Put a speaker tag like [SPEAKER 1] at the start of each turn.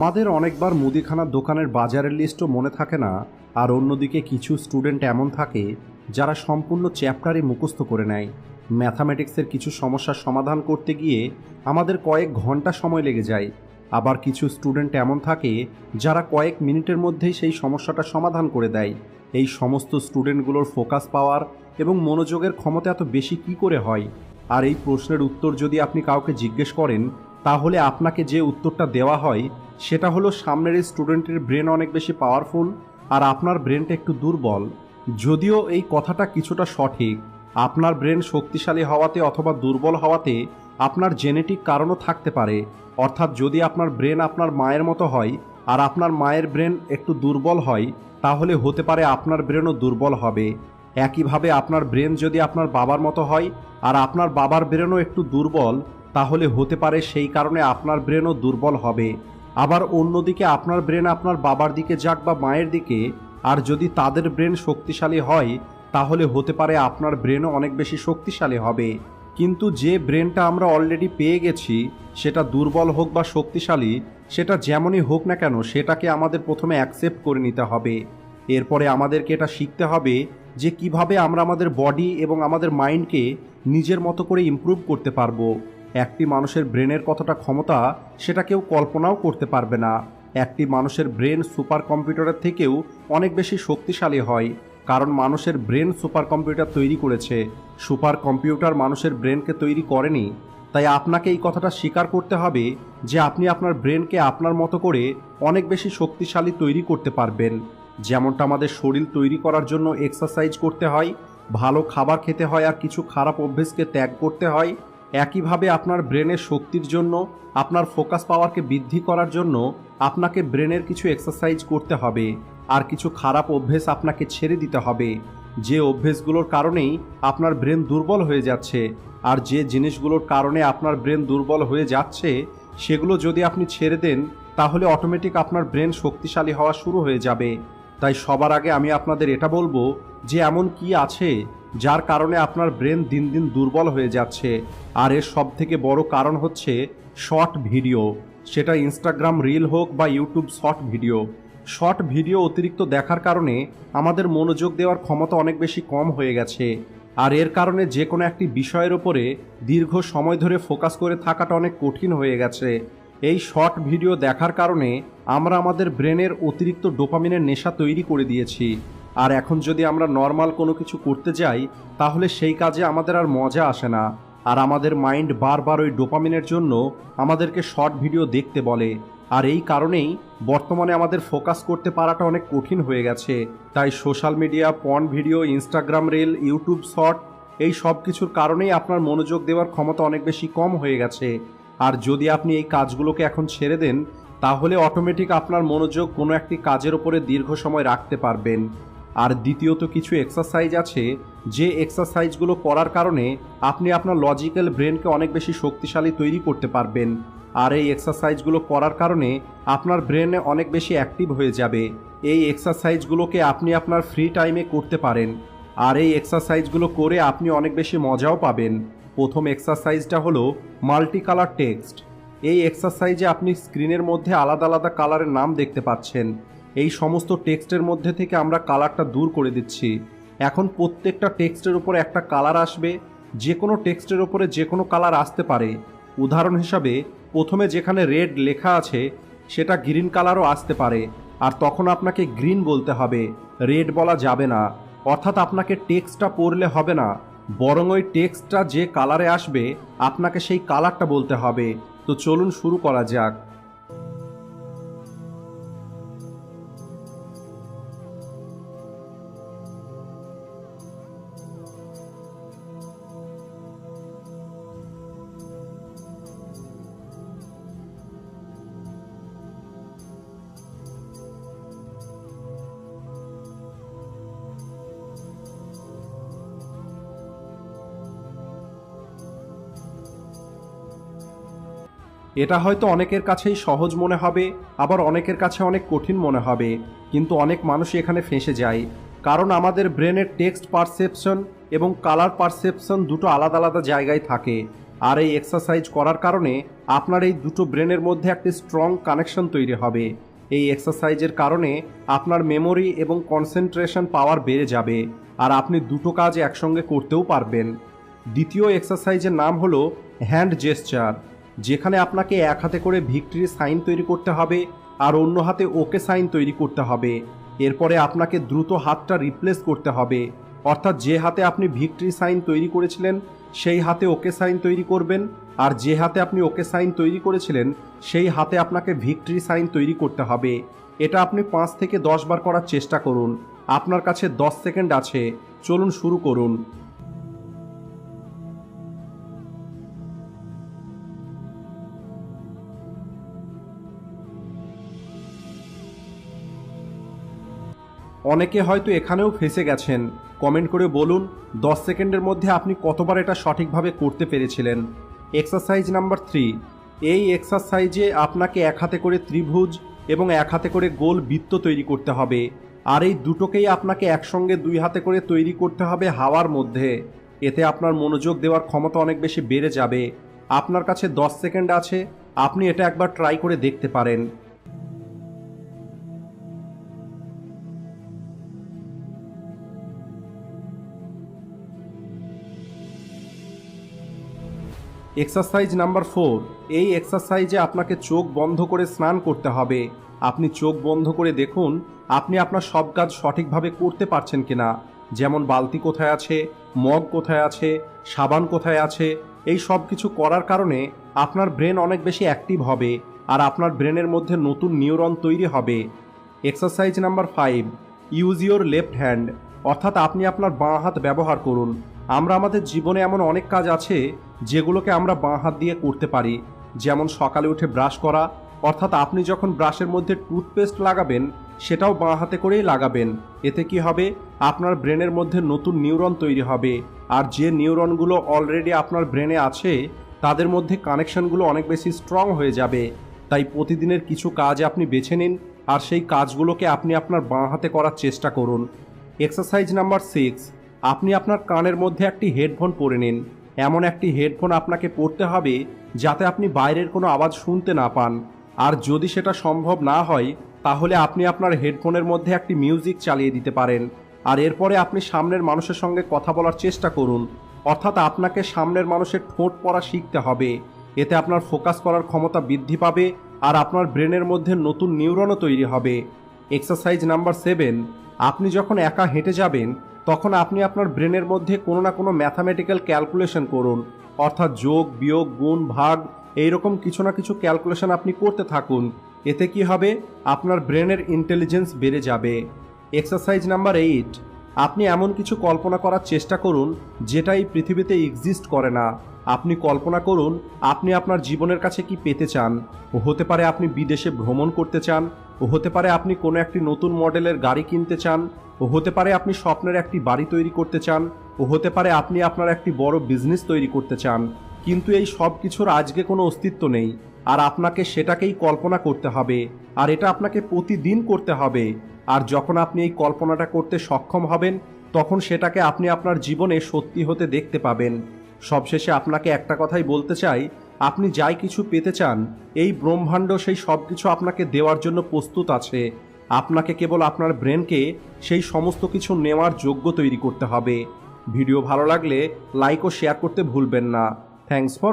[SPEAKER 1] আমাদের অনেকবার মুদিখানার দোকানের বাজারের লিস্টও মনে থাকে না, আর অন্যদিকে কিছু স্টুডেন্ট এমন থাকে যারা সম্পূর্ণ চ্যাপ্টারই মুখস্থ করে নেয়। ম্যাথামেটিক্সের কিছু সমস্যার সমাধান করতে গিয়ে আমাদের কয়েক ঘণ্টা সময় লেগে যায়। আবার কিছু স্টুডেন্ট এমন থাকে যারা কয়েক মিনিটের মধ্যেই সেই সমস্যাটা সমাধান করে দেয়। এই সমস্ত স্টুডেন্টগুলোর ফোকাস পাওয়ার এবং মনোযোগের ক্ষমতা এত বেশি কি করে হয়? আর এই প্রশ্নের উত্তর যদি আপনি কাউকে জিজ্ঞেস করেন, তাহলে আপনাকে যে উত্তরটা দেওয়া হয় সেটা হলো সামনের স্টুডেন্টের ব্রেন অনেক বেশি পাওয়ারফুল আর আপনার ব্রেনটা একটু দুর্বল। যদিও এই কথাটা কিছুটা সঠিক, আপনার ব্রেন শক্তিশালী হওয়াতে অথবা দুর্বল হওয়াতে আপনার জেনেটিক কারণও থাকতে পারে। অর্থাৎ যদি আপনার ব্রেন আপনার মায়ের মতো হয়, আর আপনার মায়ের ব্রেন একটু দুর্বল হয়, তাহলে হতে পারে আপনার ব্রেনও দুর্বল হবে। একইভাবে আপনার ব্রেন যদি আপনার বাবার মতো হয়, আর আপনার বাবার ব্রেনও একটু দুর্বল, তাহলে হতে পারে সেই কারণে আপনার ব্রেনও দুর্বল হবে। আবার অন্যদিকে আপনার ব্রেন আপনার বাবার দিকে যাক বা মায়ের দিকে, আর যদি তাদের ব্রেন শক্তিশালী হয়, তাহলে হতে পারে আপনার ব্রেনও অনেক বেশি শক্তিশালী হবে। কিন্তু যে ব্রেনটা আমরা অলরেডি পেয়ে গেছি, সেটা দুর্বল হোক বা শক্তিশালী, সেটা যেমনই হোক না কেন, সেটাকে আমাদের প্রথমে অ্যাকসেপ্ট করে নিতে হবে। এরপরে আমাদেরকে এটা শিখতে হবে যে কীভাবে আমরা আমাদের বডি এবং আমাদের মাইন্ডকে নিজের মতো করে ইমপ্রুভ করতে পারব। একটি মানুষের ব্রেনের কতটা ক্ষমতা, সেটা কেউ কল্পনাও করতে পারবে না। একটি মানুষের ব্রেন সুপার কম্পিউটারের থেকেও অনেক বেশি শক্তিশালী হয়, কারণ মানুষের ব্রেন সুপার কম্পিউটার তৈরি করেছে। সুপার কম্পিউটার মানুষের ব্রেনকে তৈরি করেনি, তাই আপনাকে এই কথাটা স্বীকার করতে হবে যে আপনি আপনার ব্রেনকে আপনার মতো করে অনেক বেশি শক্তিশালী তৈরি করতে পারবেন। যেমনটা আমাদের শরীর তৈরি করার জন্য এক্সারসাইজ করতে হয়, ভালো খাবার খেতে হয় আর কিছু খারাপ অভ্যেসকে ত্যাগ করতে হয় একইভাবে আপনার ব্রেনের শক্তির জন্য, আপনার ফোকাস পাওয়ারকে বৃদ্ধি করার জন্য আপনাকে ব্রেনের কিছু এক্সারসাইজ করতে হবে আর কিছু খারাপ অভ্যেস আপনাকে ছেড়ে দিতে হবে। যে অভ্যেসগুলোর কারণেই আপনার ব্রেন দুর্বল হয়ে যাচ্ছে আর যে জিনিসগুলোর কারণে আপনার ব্রেন দুর্বল হয়ে যাচ্ছে, সেগুলো যদি আপনি ছেড়ে দেন, তাহলে অটোমেটিক আপনার ব্রেন শক্তিশালী হওয়া শুরু হয়ে যাবে। তাই সবার আগে আমি আপনাদের এটা বলব যে এমন কি আছে যার কারণে আপনার ব্রেন দিন দিন দুর্বল হয়ে যাচ্ছে। আর এর সব থেকে বড় কারণ হচ্ছে শর্ট ভিডিও। সেটা ইনস্টাগ্রাম রিল হোক বা YouTube short video. Short video অতিরিক্ত দেখার কারণে আমাদের মনোযোগ দেওয়ার ক্ষমতা অনেক বেশি কম হয়ে গেছে। আর এর কারণে যে কোনো একটি বিষয়ের ওপরে দীর্ঘ সময় ধরে ফোকাস করে থাকাটা অনেক কঠিন হয়ে গেছে। এই শর্ট ভিডিও দেখার কারণে আমরা আমাদের ব্রেনের অতিরিক্ত ডোপামিনের নেশা তৈরি করে দিয়েছি। আর এখন যদি আমরা নর্মাল কোনো কিছু করতে যাই, তাহলে সেই কাজে আমাদের আর মজা আসে না। আর আমাদের মাইন্ড বারবার ওই ডোপামিনের জন্য আমাদেরকে শর্ট ভিডিও দেখতে বলে। আর এই কারণেই বর্তমানে আমাদের ফোকাস করতে পারাটা অনেক কঠিন হয়ে গেছে। তাই social media porn video Instagram reel YouTube short এই সব কিছুর কারণেই আপনার মনোযোগ দেওয়ার ক্ষমতা অনেক বেশি কম হয়ে গেছে। আর যদি আপনি এই কাজগুলোকে এখন ছেড়ে দেন, তাহলে অটোমেটিক আপনার মনোযোগ কোনো একটি কাজের ওপরে দীর্ঘ সময় রাখতে পারবেন। আর দ্বিতীয়ত কিছু এক্সারসাইজ আছে, যে এক্সারসাইজগুলো করার কারণে আপনি আপনার লজিক্যাল ব্রেনকে অনেক বেশি শক্তিশালী তৈরি করতে পারবেন। আর এই এক্সারসাইজগুলো করার কারণে আপনার ব্রেনে অনেক বেশি অ্যাক্টিভ হয়ে যাবে। এই এক্সারসাইজগুলোকে আপনি আপনার ফ্রি টাইমে করতে পারেন। আর এই এক্সারসাইজগুলো করে আপনি অনেক বেশি মজাও পাবেন। প্রথম এক্সারসাইজটা হলো মাল্টি কালার টেক্সট এই এক্সারসাইজে আপনি স্ক্রিনের মধ্যে আলাদা আলাদা কালারের নাম দেখতে পাচ্ছেন। এই সমস্ত টেক্সটের মধ্যে থেকে আমরা কালারটা দূর করে দিচ্ছি। এখন প্রত্যেকটা টেক্সটের উপরে একটা কালার আসবে যে কোনো টেক্সটের উপরে যে কোনো কালার আসতে পারে। উদাহরণ হিসাবে, প্রথমে যেখানে রেড লেখা আছে, সেটা গ্রিন কালারও আসতে পারে, আর তখন আপনাকে গ্রিন বলতে হবে। রেড বলা যাবে না, অর্থাৎ আপনাকে টেক্সটটা পড়লে হবে না। বরং ওই টেক্সটটা যে কালারে আসবে, আপনাকে সেই কালারটা বলতে হবে। তো চলুন শুরু করা যাক। এটা হয়তো অনেকের কাছেই সহজ মনে হবে, আবার অনেকের কাছে অনেক কঠিন মনে হবে। কিন্তু অনেক মানুষই এখানে ফেঁসে যায়। কারণ আমাদের ব্রেনের টেক্সট পারসেপশন এবং কালার পারসেপশন দুটো আলাদা আলাদা জায়গায় থাকে। আর এই এক্সারসাইজ করার কারণে আপনার এই দুটো ব্রেনের মধ্যে একটি স্ট্রং কানেকশন তৈরি হবে। এই এক্সারসাইজের কারণে আপনার মেমোরি এবং কনসেন্ট্রেশন পাওয়ার বেড়ে যাবে, আর আপনি দুটো কাজ একসঙ্গে করতেও পারবেন। দ্বিতীয় এক্সারসাইজের নাম হলো হ্যান্ড জেস্চার যেখানে আপনাকে এক হাতে করে ভিক্টরি সাইন তৈরি করতে হবে আর অন্য হাতে ওকে সাইন তৈরি করতে হবে। এরপরে আপনাকে দ্রুত হাতটা রিপ্লেস করতে হবে। অর্থাৎ যে হাতে আপনি ভিক্টরি সাইন তৈরি করেছিলেন, সেই হাতে ওকে সাইন তৈরি করবেন আর যে হাতে আপনি ওকে সাইন তৈরি করেছিলেন, সেই হাতে আপনাকে ভিক্টরি সাইন তৈরি করতে হবে। এটা আপনি পাঁচ থেকে দশ বার করার চেষ্টা করুন। আপনার কাছে দশ সেকেন্ড আছে। চলুন শুরু করুন। অনেকে হয়তো এখানেও ফেসে গেছেন। কমেন্ট করে বলুন, দশ সেকেন্ডের মধ্যে আপনি কতবার এটা সঠিকভাবে করতে পেরেছিলেন? এক্সারসাইজ নাম্বার থ্রি এই এক্সারসাইজে আপনাকে এক হাতে করে ত্রিভুজ এবং এক হাতে করে গোল বৃত্ত তৈরি করতে হবে। আর এই দুটোকেই আপনাকে একসঙ্গে দুই হাতে করে তৈরি করতে হবে হাওয়ার মধ্যে। এতে আপনার মনোযোগ দেওয়ার ক্ষমতা অনেক বেশি বেড়ে যাবে। আপনার কাছে দশ সেকেন্ড আছে, আপনি এটা একবার ট্রাই করে দেখতে পারেন। এক্সারসাইজ নাম্বার ফোর এই এক্সারসাইজে আপনাকে চোখ বন্ধ করে স্নান করতে হবে। আপনি চোখ বন্ধ করে দেখুন, আপনি আপনার সব কাজ সঠিকভাবে করতে পারছেন কিনা। যেমন বালতি কোথায় আছে, মগ কোথায় আছে, সাবান কোথায় আছে, এই সব কিছু করার কারণে আপনার ব্রেন অনেক বেশি অ্যাক্টিভ হবে আর আপনার ব্রেনের মধ্যে নতুন নিউরন তৈরি হবে। Exercise number five use your left hand অর্থাৎ আপনি আপনার বাঁ হাত ব্যবহার করুন। আমরা আমাদের জীবনে এমন অনেক কাজ আছে যেগুলোকে আমরা বাঁ হাত দিয়ে করতে পারি। যেমন সকালে উঠে ব্রাশ করা, অর্থাৎ আপনি যখন ব্রাশের মধ্যে টুথপেস্ট লাগাবেন, সেটাও বাঁ হাতে করেই লাগাবেন। এতে কি হবে? আপনার ব্রেনের মধ্যে নতুন নিউরন তৈরি হবে। আর যে নিউরনগুলো অলরেডি আপনার ব্রেনে আছে, তাদের মধ্যে কানেকশনগুলো অনেক বেশি স্ট্রং হয়ে যাবে। তাই প্রতিদিনের কিছু কাজ আপনি বেছে নিন, আর সেই কাজগুলোকে আপনি আপনার বাঁ হাতে করার চেষ্টা করুন। এক্সারসাইজ নাম্বার সিক্স আপনি আপনার কানের মধ্যে একটি হেডফোন পরে নিন। এমন একটি হেডফোন আপনাকে পরতে হবে যাতে আপনি বাইরের কোনো আওয়াজ শুনতে না পান। আর যদি সেটা সম্ভব না হয়, তাহলে আপনি আপনার হেডফোনের মধ্যে একটি মিউজিক চালিয়ে দিতে পারেন। আর এরপরে আপনি সামনের মানুষের সঙ্গে কথা বলার চেষ্টা করুন। অর্থাৎ আপনাকে সামনের মানুষের ঠোঁট পড়া শিখতে হবে। এতে আপনার ফোকাস করার ক্ষমতা বৃদ্ধি পাবে আর আপনার ব্রেনের মধ্যে নতুন নিউরনও তৈরি হবে। এক্সারসাইজ নাম্বার সেভেন, আপনি যখন একা হেঁটে যাবেন তখন আপনি আপনার ব্রেনের মধ্যে কোনো না কোনো ম্যাথামেটিক্যাল ক্যালকুলেশন করুন। অর্থাৎ যোগ, বিয়োগ, গুণ, ভাগ এইরকম কিছু না কিছু ক্যালকুলেশন আপনি করতে থাকুন। এতে কি হবে? আপনার ব্রেনের ইন্টেলিজেন্স বেড়ে যাবে। Exercise number eight. আপনি এমন কিছু কল্পনা করার চেষ্টা করুন, যেটা এই পৃথিবীতে এক্সিস্ট করে না। আপনি কল্পনা করুন, আপনি আপনার জীবনের কাছে কি পেতে চান? হতে পারে আপনি বিদেশে ভ্রমণ করতে চান ও হতে পারে আপনি কোনো একটি নতুন মডেলের গাড়ি কিনতে চান, ও হতে পারে আপনি স্বপ্নের একটি বাড়ি তৈরি করতে চান, ও হতে পারে আপনি আপনার একটি বড় বিজনেস তৈরি করতে চান, কিন্তু এই সব কিছুর আজকে কোনো অস্তিত্ব নেই, আর আপনাকে সেটাকেই কল্পনা করতে হবে, আর এটা আপনাকে প্রতিদিন করতে হবে, আর যখন আপনি এই কল্পনাটা করতে সক্ষম হবেন, তখন সেটাকে আপনি আপনার জীবনে সত্যি হতে দেখতে পাবেন। সবশেষে আপনাকে একটা কথাই বলতে চাই আপনি যাই কিছু পেতে চান, এই ব্রহ্মাণ্ড সেই সব কিছু আপনাকে দেওয়ার জন্য প্রস্তুত আছে। আপনাকে কেবল আপনার ব্রেনকে সেই সমস্ত কিছু নেওয়ার যোগ্য তৈরি করতে হবে। ভিডিও ভালো লাগলে লাইক ও শেয়ার করতে ভুলবেন না। Thanks for